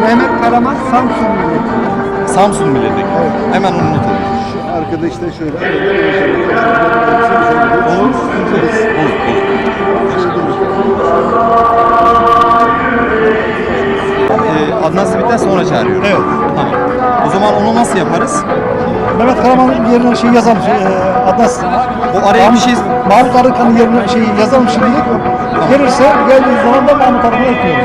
Mehmet Karaman Samsun Milletvekili. Samsun milletvekili. Hemen onu not alayım. Arkadaş da şöyle. Olur. Olur. Ee, Adnan Simit'ten sonra çağırıyorum. Evet. Tamam. O zaman onu nasıl yaparız? Mehmet Karaman'ın yerine şey yazalım. Şey, e, Adnan Bu araya bir şey... Mahmut Arıkan'ın yerine şey yazalım şimdi. Gelirse geldiği zaman da Mahmut Arıkan'ı ekliyoruz.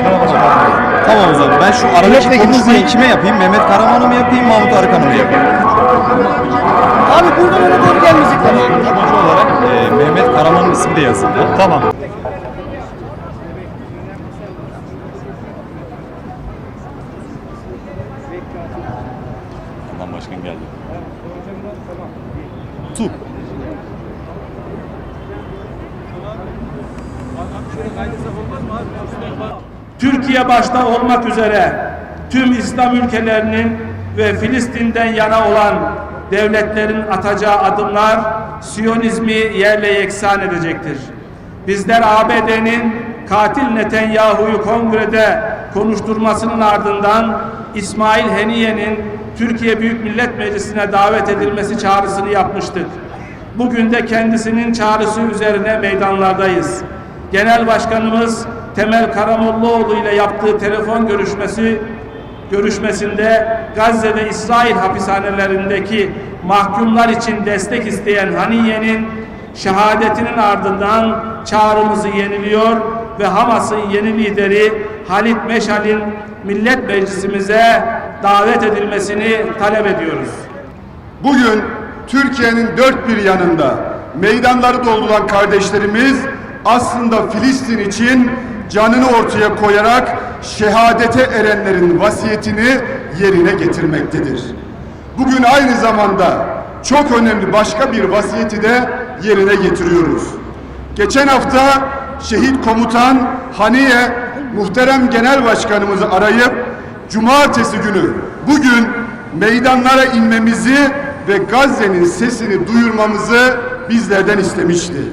Tamam o zaman. Ben şu Milletvekili konuşmayı Sayın- kime yapayım? Mehmet Karaman'ı mı yapayım, Mahmut Arıkan'ı mı yapayım? Abi buradan öne doğru gelmeyecekler. Sonuç olarak e, Mehmet Karaman'ın ismi de yazıldı. Tamam. Adnan Başkan geldi. Su. Türkiye başta olmak üzere tüm İslam ülkelerinin ve Filistin'den yana olan devletlerin atacağı adımlar Siyonizmi yerle yeksan edecektir. Bizler ABD'nin katil Netanyahu'yu kongrede konuşturmasının ardından İsmail Heniye'nin Türkiye Büyük Millet Meclisi'ne davet edilmesi çağrısını yapmıştık. Bugün de kendisinin çağrısı üzerine meydanlardayız. Genel Başkanımız Temel Karamollaoğlu ile yaptığı telefon görüşmesi görüşmesinde Gazze ve İsrail hapishanelerindeki mahkumlar için destek isteyen Haniye'nin şehadetinin ardından çağrımızı yeniliyor ve Hamas'ın yeni lideri Halit Meşal'in Millet Meclisimize davet edilmesini talep ediyoruz. Bugün Türkiye'nin dört bir yanında meydanları dolduran kardeşlerimiz aslında Filistin için canını ortaya koyarak şehadete erenlerin vasiyetini yerine getirmektedir. Bugün aynı zamanda çok önemli başka bir vasiyeti de yerine getiriyoruz. Geçen hafta şehit komutan Haniye muhterem genel başkanımızı arayıp cumartesi günü bugün meydanlara inmemizi ve Gazze'nin sesini duyurmamızı bizlerden istemişti.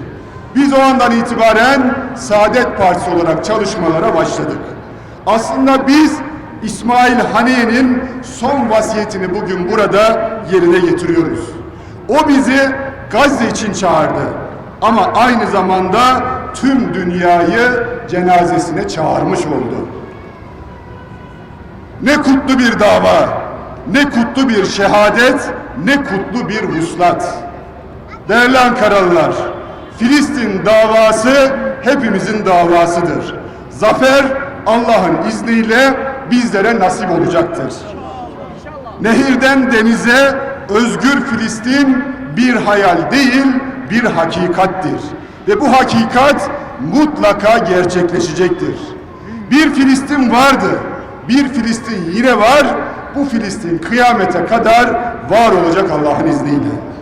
Biz o andan itibaren Saadet Partisi olarak çalışmalara başladık. Aslında biz İsmail Haniye'nin son vasiyetini bugün burada yerine getiriyoruz. O bizi Gazze için çağırdı. Ama aynı zamanda tüm dünyayı cenazesine çağırmış oldu. Ne kutlu bir dava, ne kutlu bir şehadet, ne kutlu bir vuslat. Değerli Ankaralılar, Filistin davası hepimizin davasıdır. Zafer Allah'ın izniyle bizlere nasip olacaktır. Nehirden denize özgür Filistin bir hayal değil, bir hakikattir. Ve bu hakikat mutlaka gerçekleşecektir. Bir Filistin vardı, bir Filistin yine var. Bu Filistin kıyamete kadar var olacak Allah'ın izniyle.